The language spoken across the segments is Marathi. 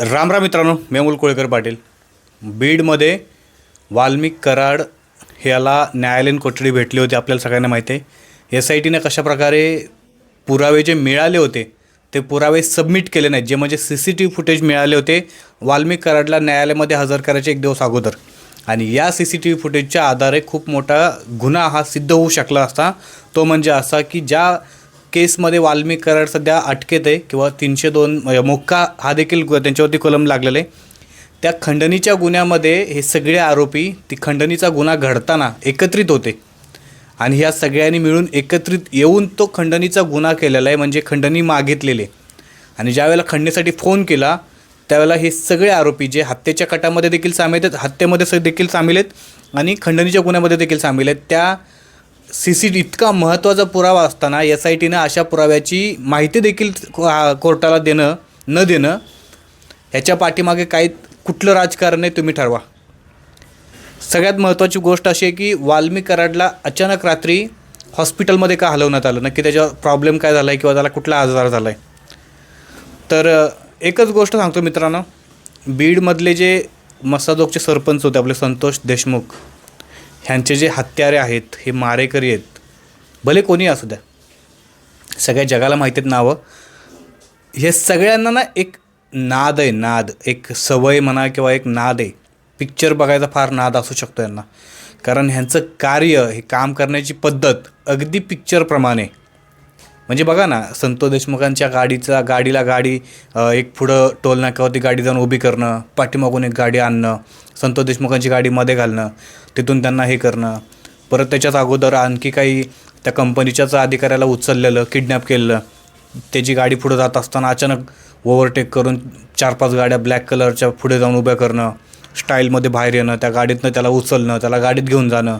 राम राम मित्रांनो मी अमोल कोळेकर पाटील. बीडमध्ये वाल्मिक कराड ह्याला न्यायालयीन कोठडी भेटली होती आपल्याला सगळ्यांना माहिती आहे. एस आय टीने कशाप्रकारे पुरावे जे मिळाले होते ते पुरावे सबमिट केले नाहीत. जे म्हणजे C C T V footage मिळाले होते वाल्मिक कराडला न्यायालयामध्ये हजर करायचे एक दिवस अगोदर. आणि या सी सी टी व्ही फुटेजच्या आधारे खूप मोठा गुन्हा हा सिद्ध होऊ शकला असता. तो म्हणजे असा की ज्या केसमध्ये वाल्मिक कराड सध्या अटकेत आहे किंवा तीनशे दोन म्हणजे मोक्का हा देखील त्यांच्यावरती कलम लागलेला आहे. त्या खंडणीच्या गुन्ह्यामध्ये हे सगळे आरोपी ती खंडणीचा गुन्हा घडताना एकत्रित होते. आणि ह्या सगळ्यांनी मिळून एकत्रित येऊन तो खंडणीचा गुन्हा केलेला आहे म्हणजे खंडणी मागितलेले आणि ज्यावेळेला खंडणीसाठी फोन केला त्यावेळेला हे सगळे आरोपी जे हत्येच्या कटामध्ये देखील सामील आहेत हत्येमध्ये देखील सामील आहेत आणि खंडणीच्या गुन्ह्यामध्ये देखील सामील आहेत त्या सी सी इतका महत्त्वाचा पुरावा असताना एस आय टीनं अशा पुराव्याची माहिती देखील को- कोर्टाला देणं न देणं ह्याच्या पाठीमागे काही कुठलं राजकारण आहे तुम्ही ठरवा. सगळ्यात महत्त्वाची गोष्ट अशी आहे की वाल्मी कराडला अचानक रात्री हॉस्पिटलमध्ये का हलवण्यात आलं? नक्की त्याच्यावर प्रॉब्लेम काय झाला आहे किंवा त्याला कुठला आजार झाला आहे तर एकच गोष्ट सांगतो मित्रांनो. बीडमधले जे मसाजोगचे सरपंच होते आपले संतोष देशमुख ह्यांचे जे हत्यारे आहेत हे मारेकरी आहेत. भले कोणी असू द्या. सगळ्या जगाला माहिती आहेत नावं. हे सगळ्यांना ना एक नाद आहे नाद. एक सवय म्हणा किंवा एक नाद आहे. पिक्चर बघायचा फार नाद असू शकतो यांना. कारण ह्यांचं कार्य हे काम करण्याची पद्धत अगदी पिक्चरप्रमाणे म्हणजे बघा ना संतोष देशमुखांच्या गाडीचा गाडीला गाडी एक पुढं टोल नाक्यावरती गाडी जाऊन उभी करणं पाठीमागून एक गाडी आणणं संतोष देशमुखांची गाडी मध्ये घालणं तिथून त्यांना हे करणं परत त्याच्याच अगोदर आणखी काही त्या कंपनीच्याच अधिकाऱ्याला उचललेलं किडनॅप केलेलं त्याची गाडी पुढं जात असताना अचानक ओव्हरटेक करून चार पाच गाड्या ब्लॅक कलरच्या पुढे जाऊन उभ्या करणं स्टाईलमध्ये बाहेर येणं त्या गाडीतनं त्याला उचलणं त्याला गाडीत घेऊन जाणं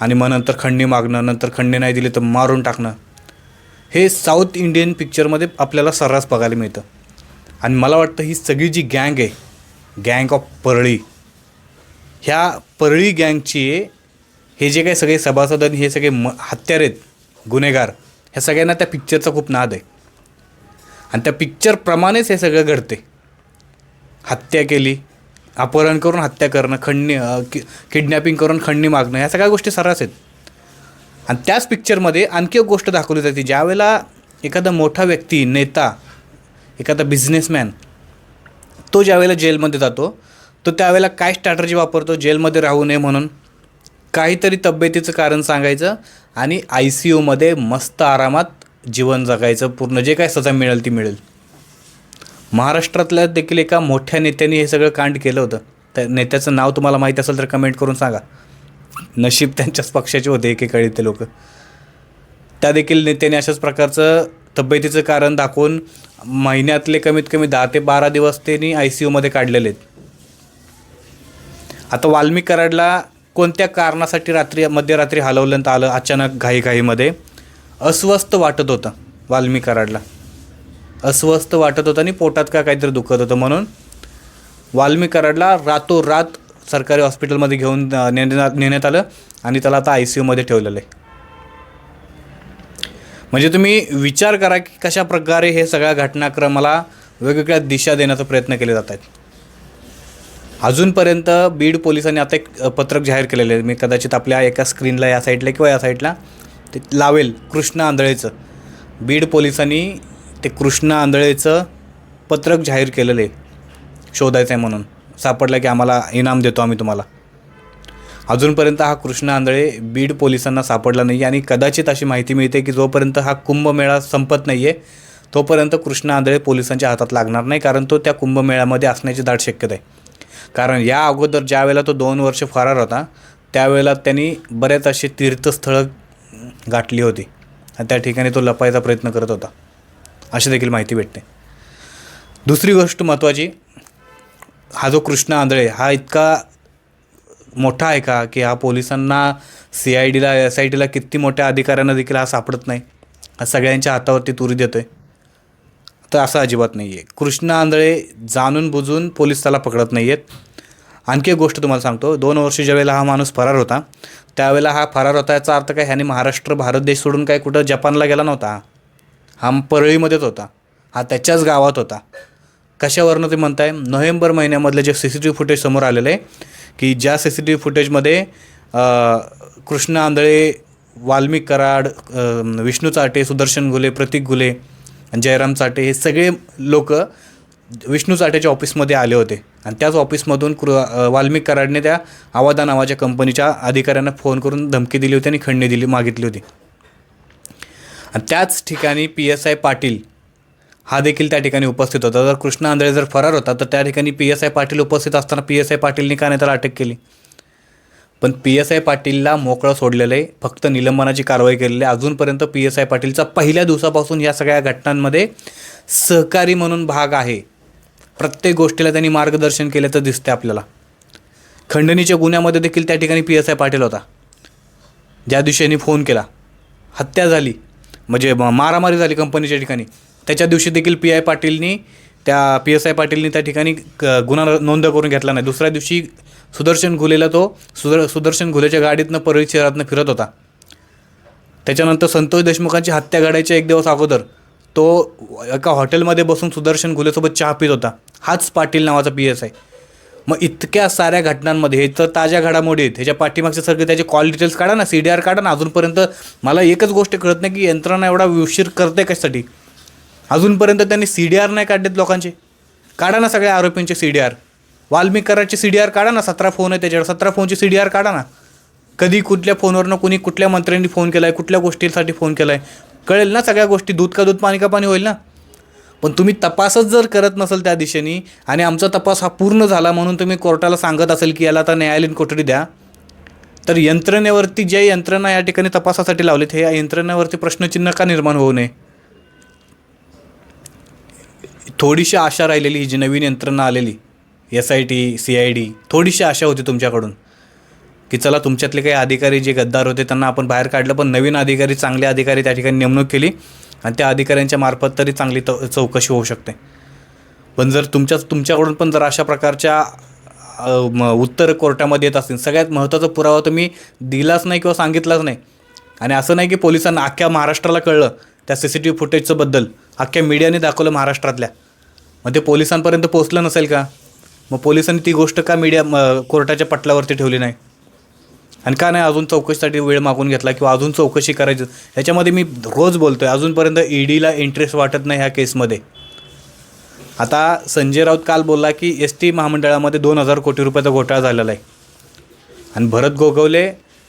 आणि मग नंतर खंडणी मागणं नंतर खंडणी नाही दिली तर मारून टाकणं. हे साऊथ इंडियन पिक्चरमध्ये आपल्याला सर्रास बघायला मिळतं. आणि मला वाटतं ही सगळी जी गँग आहे गँग ऑफ परळी ह्या परळी गँगची हे जे काही सगळे सभासद आणि हे सगळे म हत्यार आहेत गुन्हेगार ह्या सगळ्यांना त्या पिक्चरचा खूप नाद आहे. आणि त्या पिक्चरप्रमाणेच हे सगळं घडते हत्या केली अपहरण करून हत्या करणं खंडणी कि किडनॅपिंग करून खंडणी मागणं ह्या सगळ्या गोष्टी सर्रास आहेत. आणि त्याच पिक्चरमध्ये आणखी एक गोष्ट दाखवली जाते. ज्यावेळेला एखादा मोठा व्यक्ती नेता एखादा बिझनेसमॅन तो ज्यावेळेला जेलमध्ये जातो तो त्यावेळेला काय स्ट्रॅटर्जी वापरतो? जेलमध्ये राहू नये म्हणून काहीतरी तब्येतीचं कारण सांगायचं आणि आय सी यूमध्ये मस्त आरामात जीवन जगायचं. पूर्ण जे काय सजा मिळेल ती मिळेल. महाराष्ट्रातल्या देखील एका मोठ्या नेत्याने हे सगळं कांड केलं होतं. त्या नेत्याचं नाव तुम्हाला माहीत असेल तर कमेंट करून सांगा. नशीब त्यांच्याच पक्षाचे होते एकेकाळी ते लोक. त्या देखील नेत्याने अशाच प्रकारचं तब्येतीचं कारण दाखवून महिन्यातले कमीत कमी दहा ते बारा दिवस त्यांनी आय सी यूमध्ये काढलेले आहेत. आता वाल्मिक कराडला कोणत्या कारणासाठी रात्री मध्यरात्री हलवल्यानंतर आलं अचानक घाईघाईमध्ये? अस्वस्थ वाटत होतं वाल्मिक कराडला. अस्वस्थ वाटत होतं आणि पोटात का काहीतरी दुखत होतं म्हणून? वाल्मिक कराडला रातोरात सरकारी हॉस्पिटलमध्ये घेऊन नेण्यात नेण्यात आलं आणि त्याला आता आय सी यूमध्ये ठेवलेलं आहे. म्हणजे तुम्ही विचार करा की कशा प्रकारे हे सगळ्या घटनाक्रमाला वेगवेगळ्या दिशा देण्याचा प्रयत्न केले जात आहेत. अजूनपर्यंत बीड पोलिसांनी आता एक पत्रक जाहीर केलेलं आहे. मी कदाचित आपल्या एका स्क्रीनला या साईडला किंवा या साईडला ते लावेल. कृष्ण आंधळेचं. बीड पोलिसांनी ते कृष्ण आंधळेचं पत्रक जाहीर केलेलं आहे. शोधायचं आहे म्हणून. सापडला की आम्हाला इनाम देतो आम्ही तुम्हाला. अजूनपर्यंत हा कृष्ण आंधळे बीड पोलिसांना सापडला नाही आणि कदाचित अशी माहिती मिळते की जोपर्यंत हा कुंभमेळा संपत नाही आहे तोपर्यंत कृष्ण आंधळे पोलिसांच्या हातात लागणार नाही कारण तो त्या कुंभमेळ्यामध्ये असण्याची दाट शक्यता आहे. कारण या अगोदर ज्या वेळेला तो दोन वर्ष फरार होता त्यावेळेला त्यांनी बरेच असे तीर्थस्थळं गाठली होती आणि त्या ठिकाणी तो लपायचा प्रयत्न करत होता. अशी देखील माहिती भेटते. दुसरी गोष्ट महत्त्वाची हा जो कृष्ण आंधळे हा इतका मोठा आहे का की हा पोलिसांना सी आय डीला एस आय टीला किती मोठ्या अधिकाऱ्यांना देखील हा सापडत नाही? हा सगळ्यांच्या हातावरती तुरी देतो आहे तर असं अजिबात नाही आहे कृष्ण आंधळे जाणून बुजून पोलीस त्याला पकडत नाही आहेत आणखी एक गोष्ट तुम्हाला सांगतो. दोन वर्ष ज्यावेळेला हा माणूस फरार होता त्यावेळेला हा फरार होता याचा अर्थ काय? ह्याने महाराष्ट्र भारत देश सोडून काय कुठं जपानला गेला नव्हता. हा परळीमध्येच होता. हा त्याच्याच गावात होता. कशावरनं ते म्हणताय? नोव्हेंबर महिन्यामधलं जे C C T V footage समोर आलेलं आहे की ज्या सी सी टी व्ही फुटेजमध्ये कृष्ण आंधळे वाल्मिक कराड विष्णू चाटे सुदर्शन घुले प्रतीक घुले आणि जयराम चाटे हे सगळे लोक विष्णू चाटेच्या ऑफिसमध्ये आले होते. आणि त्याच ऑफिसमधून कृ वाल्मिक कराडने त्या आवादा नावाच्या कंपनीच्या अधिकाऱ्यांना फोन करून धमकी दिली होती आणि खंडणी दिली मागितली होती. आणि त्याच ठिकाणी पी एस आय पाटील हा देखील त्या ठिकाणी उपस्थित होता. जर कृष्ण आंधळे जर फरार होता तर त्या ठिकाणी पी एस आय पाटील उपस्थित असताना पी एस आय पाटीलनी का नाही त्याला अटक केली? पण पी एस आय पाटीलला मोकळं सोडलेलं आहे फक्त निलंबनाची कारवाई केलेली आहे अजूनपर्यंत पी एस आय पाटीलचा पहिल्या दिवसापासून या सगळ्या घटनांमध्ये सहकारी म्हणून भाग आहे. प्रत्येक गोष्टीला त्यांनी मार्गदर्शन केल्याचं दिसतं आपल्याला. खंडणीच्या गुन्ह्यामध्ये देखील त्या ठिकाणी पी एस आय पाटील होता. ज्या दिवशी यांनी फोन केला हत्या झाली म्हणजे म- मारामारी झाली कंपनीच्या ठिकाणी त्याच्या दिवशी देखील पी आय पाटीलनी त्या पी एस आय पाटीलनी त्या ठिकाणी क- गुन्हा नोंद करून घेतला नाही. दुसऱ्या दिवशी सुदर्शन घुलेला तो सुदर सुदर्शन घुलेच्या गाडीतनं परळी शहरातनं फिरत होता. त्याच्यानंतर संतोष देशमुखांची हत्या घडायच्या एक दिवस अगोदर तो एका हॉटेलमध्ये बसून सुदर्शन घुलेसोबत चहा पित होता. हाच पाटील नावाचा पी एस आय. मग इतक्या साऱ्या घटनांमध्ये हे तर ताज्या घडामोडी आहेत. ह्याच्या पाठीमागचे सगळे त्याचे कॉल डिटेल्स काढा ना सी डी आर काढा ना. अजूनपर्यंत मला एकच गोष्ट कळत नाही की यंत्रणा एवढा उशीर करते कशासाठी? अजूनपर्यंत त्यांनी सी डी आर नाही काढलेत लोकांचे. काढा ना सगळ्या आरोपींचे C D R. Valmik C D R काढा ना सतरा फोन आहे त्याच्यावर. सतरा फोनची सी डी आर काढा ना. कधी कुठल्या फोनवरनं कुणी कुठल्या मंत्र्यांनी फोन केला आहे कुठल्या गोष्टीसाठी फोन केला आहे कळेल ना सगळ्या गोष्टी दूध का दूध पाणी का पाणी होईल ना. पण तुम्ही तपासच जर करत नसेल त्या दिशेने आणि आमचा तपास हा पूर्ण झाला म्हणून तुम्ही कोर्टाला सांगत असेल की याला आता न्यायालयीन कोठडी द्या तर यंत्रणेवरती जे यंत्रणा या ठिकाणी तपासासाठी लावलेत हे या यंत्रणेवरती प्रश्नचिन्ह का निर्माण होऊ नये? थोडीशी आशा राहिलेली ही जी नवीन यंत्रणा आलेली S I T C I D थोडीशी आशा होती तुमच्याकडून. की चला तुमच्यातले काही अधिकारी जे गद्दार होते त्यांना आपण बाहेर काढलं पण नवीन अधिकारी चांगले अधिकारी त्या ठिकाणी नेमणूक केली आणि त्या अधिकाऱ्यांच्या मार्फत तरी चांगली त चौकशी होऊ शकते. पण जर तुमच्या तुमच्याकडून पण जर अशा प्रकारच्या म, उत्तर कोर्टामध्ये येत असतील सगळ्यात महत्त्वाचा पुरावा तुम्ही दिलाच नाही किंवा सांगितलाच नाही. आणि असं नाही की पोलिसांना अख्ख्या महाराष्ट्राला कळलं त्या सी सी टी व्ही फुटेजचं बद्दल अख्ख्या मीडियाने दाखवलं महाराष्ट्रातल्या. मग ते पोलिसांपर्यंत पोचलं नसेल का? मग पोलिसांनी ती गोष्ट का मीडिया म, कोर्टाच्या पटलावरती ठेवली नाही? आणि का नाही अजून चौकशीसाठी वेळ मागून घेतला किंवा अजून चौकशी करायची? ह्याच्यामध्ये मी रोज बोलतो आहे अजूनपर्यंत ईडीला इंटरेस्ट वाटत नाही ह्या केसमध्ये. आता संजय राऊत काल बोलला की एस टी महामंडळामध्ये दोन हजार कोटी रुपयाचा घोटाळा झालेला आहे. आणि भरत गोगवले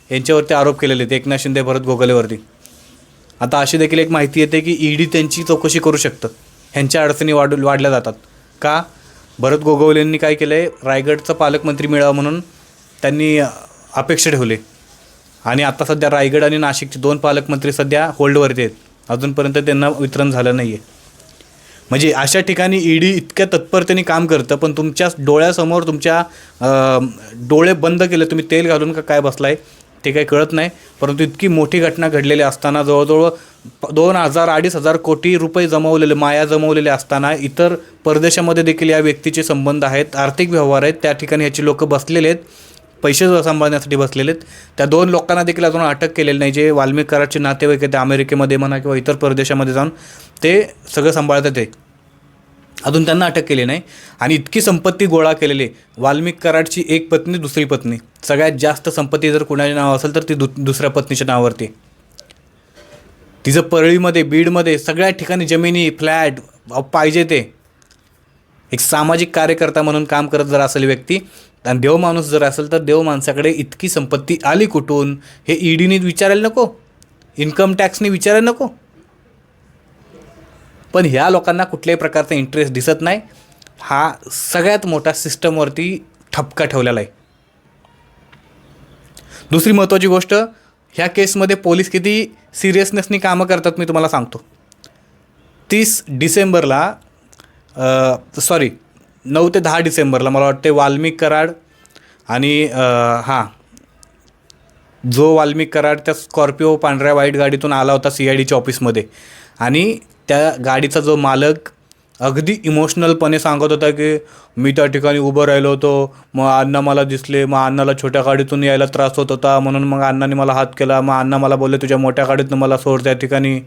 यांच्यावरती आरोप केलेले आहेत एकनाथ शिंदे भरत गोगवलेवरती आता अशी देखील एक माहिती येते की ईडी त्यांची चौकशी करू शकतं. ह्यांच्या अडचणी वाढ वाढल्या जातात. का? भरत गोगवलेंनी काय केलं आहे रायगडचं पालकमंत्री मिळावं म्हणून त्यांनी अपेक्षा ठेवले. आणि आता सध्या रायगड आणि नाशिकचे दोन पालकमंत्री सध्या होल्डवरती आहेत. अजूनपर्यंत त्यांना वितरण झालं नाही आहे म्हणजे अशा ठिकाणी ईडी इतक्या तत्परतेने काम करतं पण तुमच्या डोळ्यासमोर तुमच्या डोळे बंद केले तुम्ही तेल घालून का काय बसलाय? ते काही कळत नाही परंतु इतकी मोठी घटना घडलेली असताना जवळजवळ प- दोन हजार अडीच हजार कोटी रुपये जमवलेले माया जमवलेले असताना इतर परदेशामध्ये देखील या व्यक्तीचे संबंध आहेत आर्थिक व्यवहार आहेत त्या ठिकाणी ह्याची लोकं बसलेले आहेत पैसे सांभाळण्यासाठी बसलेले आहेत त्या दोन लोकांना देखील अजून अटक केलेली नाही जे वाल्मिक कराडचे नातेवाईक आहेत ते अमेरिकेमध्ये म्हणा किंवा इतर परदेशामध्ये जाऊन ते सगळं सांभाळतात ते. अजून त्यांना अटक केली नाही. आणि इतकी संपत्ती गोळा केलेली. आहे. वाल्मिक कराडची एक पत्नी दुसरी पत्नी. सगळ्यात जास्त संपत्ती जर कुणाच्या नाव असेल तर ती दु दुसऱ्या पत्नीच्या नावावरती. तिचं परळीमध्ये बीडमध्ये सगळ्या ठिकाणी जमिनी फ्लॅट पाहिजे ते. एक सामाजिक कार्यकर्ता म्हणून काम करत जर असेल व्यक्ती आणि देव माणूस जर असेल तर देव माणसाकडे इतकी संपत्ती आली कुठून? हे ईडीने विचारायला नको. इन्कम टॅक्सने विचारायला नको. पण ह्या लोकांना कुठल्याही प्रकारचा इंटरेस्ट दिसत नाही. हा सगळ्यात मोठा सिस्टमवरती ठपका ठेवलेला आहे. दुसरी महत्त्वाची गोष्ट ह्या केसमध्ये पोलीस किती सिरियसनेसनी कामं करतात मी तुम्हाला सांगतो. तीस डिसेंबरला सॉरी नऊ ते दहा डिसेंबरला मला वाटते वाल्मिक कराड आणि हां जो वाल्मिक कराड त्या स्कॉर्पिओ पांढऱ्या वाईट गाडीतून आला होता सी आय डीच्या ऑफिसमध्ये आणि त्या गाडीचा जो मालक अगदी इमोशनलपणे सांगत होता की मी त्या ठिकाणी उभं राहिलो होतो. मग अण्णा मला दिसले. मग अण्णाला छोट्या गाडीतून यायला त्रास होत होता. म्हणून मग अण्णाने मला हात केला. मग अण्णा मला बोलले तुझ्या मोठ्या गाडीतून मला सोड त्या ठिकाणी.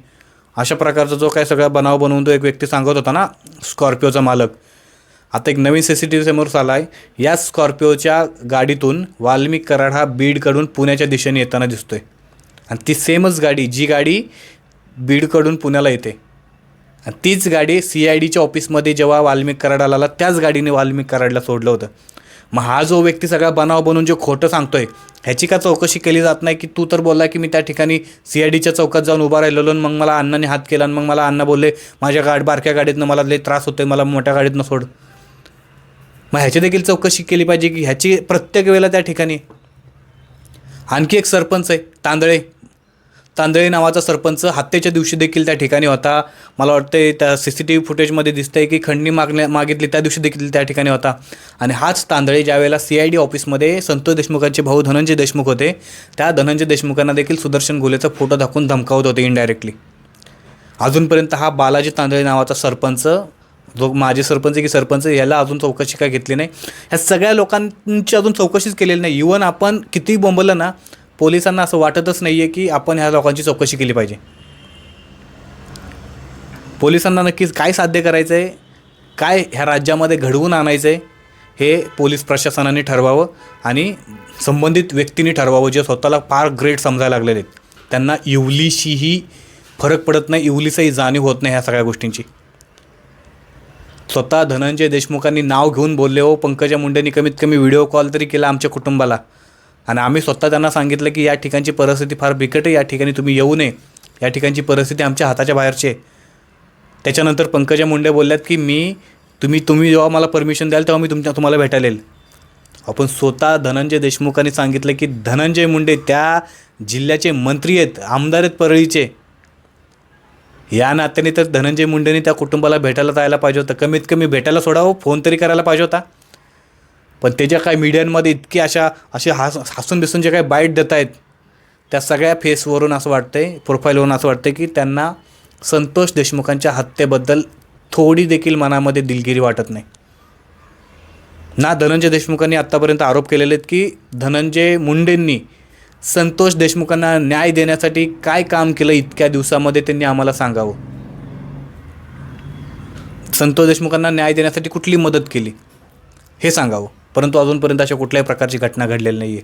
अशा प्रकारचा जो काय सगळा बनाव बनवून तो एक व्यक्ती सांगत होता ना स्कॉर्पिओचा मालक. आता एक नवीन सी सी टी व्ही समोर आला आहे या स्कॉर्पिओच्या गाडीतून वाल्मिक कराड हा बीडकडून पुण्याच्या दिशेने येताना दिसतोय. आणि ती सेमच गाडी जी गाडी बीडकडून पुण्याला येते. आणि तीच गाडी सी आय डीच्या ऑफिसमध्ये जेव्हा वाल्मिक कराडाला आला त्याच गाडीने वाल्मिक कराडला सोडलं होतं. मग हा जो व्यक्ती सगळा बनाव बनवून जे खोटं सांगतोय ह्याची का चौकशी केली जात नाही की तू तर बोलला की मी त्या ठिकाणी सी आय डीच्या चौकात जाऊन उभा राहिलेलो आणि मग मला अण्णाने हात केला आणि मग मला अण्णा बोलले माझ्या गाड बारक्या गाडीतनं मला लई त्रास होतोय मला मोठ्या गाडीतनं सोड. मग ह्याची देखील चौकशी केली पाहिजे की ह्याची प्रत्येक वेळेला त्या ठिकाणी. आणखी एक सरपंच आहे तांदळे. तांदळे नावाचा सरपंच हत्येच्या दिवशी देखील त्या ठिकाणी होता. मला वाटतं त्या सी सी टी व्ही फुटेजमध्ये दिसतंय की खंडणी मागण्या मागितली त्या दिवशी देखील त्या ठिकाणी होता. आणि हाच तांदळे ज्यावेळेला सी आय डी ऑफिसमध्ये संतोष देशमुखांचे भाऊ धनंजय देशमुख होते त्या धनंजय देशमुखांना देखील सुदर्शन गोलेचा फोटो दाखवून धमकावत होते इनडायरेक्टली अजूनपर्यंत हा बालाजी तांदळे नावाचा सरपंच जो माजी सरपंच की सरपंच याला अजून चौकशी काय घेतली नाही. ह्या सगळ्या लोकांची अजून चौकशीच केलेली नाही. इवन आपण किती बोंबलं ना पोलिसांना असं वाटतच नाही आहे की आपण ह्या लोकांची चौकशी केली पाहिजे. पोलिसांना नक्कीच काय साध्य करायचं आहे काय ह्या राज्यामध्ये घडवून आणायचं आहे हे पोलीस प्रशासनाने ठरवावं आणि संबंधित व्यक्तींनी ठरवावं जे स्वतःला फार ग्रेट समजायला लागलेले आहेत. त्यांना इवलीशीही फरक पडत नाही इवलीचाही जाणीव होत नाही ह्या सगळ्या गोष्टींची. स्वतः धनंजय देशमुखांनी नाव घेऊन बोलले हो पंकजा मुंडेंनी कमीत कमी व्हिडिओ कॉल तरी केला आमच्या कुटुंबाला. आणि आम्ही स्वतः त्यांना सांगितलं की या ठिकाणची परिस्थिती फार बिकट आहे या ठिकाणी तुम्ही येऊ नये. या ठिकाणची परिस्थिती आमच्या हाताच्या बाहेरची आहे. त्याच्यानंतर पंकजा मुंडे बोलल्यात की मी तुम्ही तुम्ही जेव्हा मला परमिशन द्याल तेव्हा मी तुमच्या तुम्हाला भेटायला येईल. आपण स्वतः धनंजय देशमुखांनी सांगितलं की धनंजय मुंडे त्या जिल्ह्याचे मंत्री आहेत आमदार आहेत परळीचे. या नात्याने तर धनंजय मुंडेने त्या कुटुंबाला भेटायला जायला पाहिजे होतं. कमीत कमी भेटायला सोडावं फोन तरी करायला पाहिजे होता. पण त्याच्या काय काही मीडियांमध्ये इतके अशा असे हास हसून बिसून जे काही बाईट देत आहेत त्या सगळ्या फेसवरून असं वाटतंय प्रोफाईलवरून असं वाटतं की त्यांना संतोष देशमुखांच्या हत्येबद्दल थोडी देखील मनामध्ये दिलगिरी वाटत नाही. ना धनंजय देशमुखांनी आत्तापर्यंत आरोप केलेले आहेत की धनंजय मुंडेंनी संतोष देशमुखांना न्याय देण्यासाठी काय काम केलं इतक्या दिवसामध्ये त्यांनी आम्हाला सांगावं? संतोष देशमुखांना न्याय देण्यासाठी कुठली मदत केली? हे सांगावं. परंतु अजूनपर्यंत अशा कुठल्याही प्रकारची घटना घडलेली नाही आहे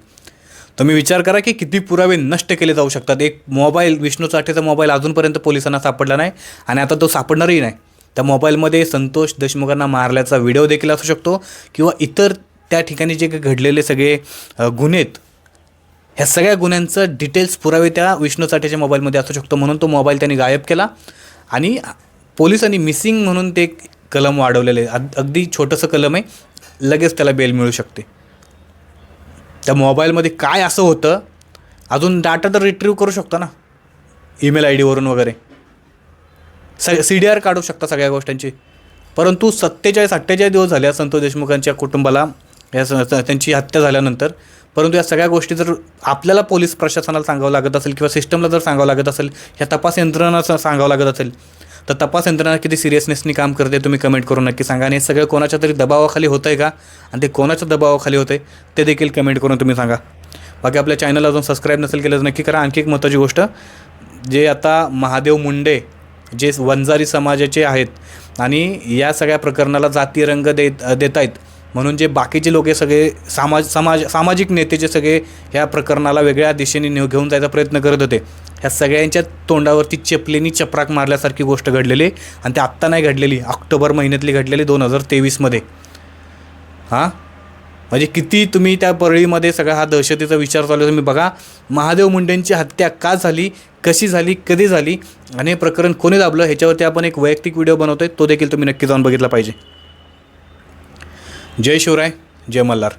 तुम्ही विचार करा की किती पुरावे नष्ट केले जाऊ शकतात. एक मोबाईल विष्णू चाटेचा मोबाईल अजूनपर्यंत पोलिसांना सापडला नाही आणि आता तो सापडणारही नाही. त्या मोबाईलमध्ये संतोष देशमुखांना मारल्याचा व्हिडिओ देखील असू शकतो किंवा इतर त्या ठिकाणी जे काही घडलेले सगळे गुन्हेत गुन्हे आहेत ह्या सगळ्या गुन्ह्यांचं डिटेल्स पुरावे त्या विष्णू चाटेच्या मोबाईलमध्ये असू शकतो. म्हणून तो मोबाईल त्यांनी गायब केला आणि पोलिसांनी मिसिंग म्हणून ते कलम वाढवलेलं आहे. अग- अगदी छोटंसं कलम आहे. लगेच त्याला बेल मिळू शकते. त्या मोबाईलमध्ये काय असं होतं अजून डाटा तर रिट्रीव करू शकतो ना. ईमेल आय डीवरून वगैरे. सग सी डी आर काढू शकता सगळ्या गोष्टींची. परंतु सत्तेचाळीस अठ्ठेचाळीस दिवस झाले संतोष देशमुखांच्या कुटुंबाला या स- त्यांची हत्या झाल्यानंतर. परंतु या सगळ्या गोष्टी जर आपल्याला पोलीस प्रशासनाला सांगावं लागत असेल किंवा सिस्टमला जर सांगावं लागत असेल ह्या तपास यंत्रणांना सांगावं लागत असेल तर तपास यंत्रणा किती सिरियसनेसनी काम करते तुम्ही कमेंट करून नक्की सांगा. आणि हे सगळं कोणाच्या तरी दबावाखाली होतं आहे का? आणि ते कोणाच्या दबावाखाली होतं आहे ते देखील कमेंट करून तुम्ही सांगा. बाकी आपल्या चॅनल अजून सबस्क्राईब नसेल केलं तर नक्की करा. आणखी एक महत्त्वाची गोष्ट जे आता महादेव मुंडे जे वंजारी समाजाचे आहेत आणि या सगळ्या प्रकरणाला जाती रंग देत देत आहेत म्हणून जे बाकीचे लोक हे सगळे समाज समाज सामाजिक नेते जे सगळे ह्या प्रकरणाला वेगळ्या दिशेने नेऊ घेऊन जायचा प्रयत्न करत होते. ह्या सगळ्यांच्या तोंडावरती चपलेनी चपराक मारल्यासारखी गोष्ट घडलेली आणि ती आत्ता नाही घडलेली ऑक्टोबर महिन्यातली घडलेली दोन हजार तेवीसमध्ये. हां? म्हणजे किती तुम्ही त्या परळीमध्ये सगळा हा दहशतीचा विचार चालू आहे तुम्ही बघा. महादेव मुंडेंची हत्या का झाली कशी झाली कधी झाली आणि हे प्रकरण कोणी दाबलं ह्याच्यावरती आपण एक वैयक्तिक व्हिडिओ बनवतोय तो देखील तुम्ही नक्की जाऊन बघितला पाहिजे. जय शिवराय जय मल्हार.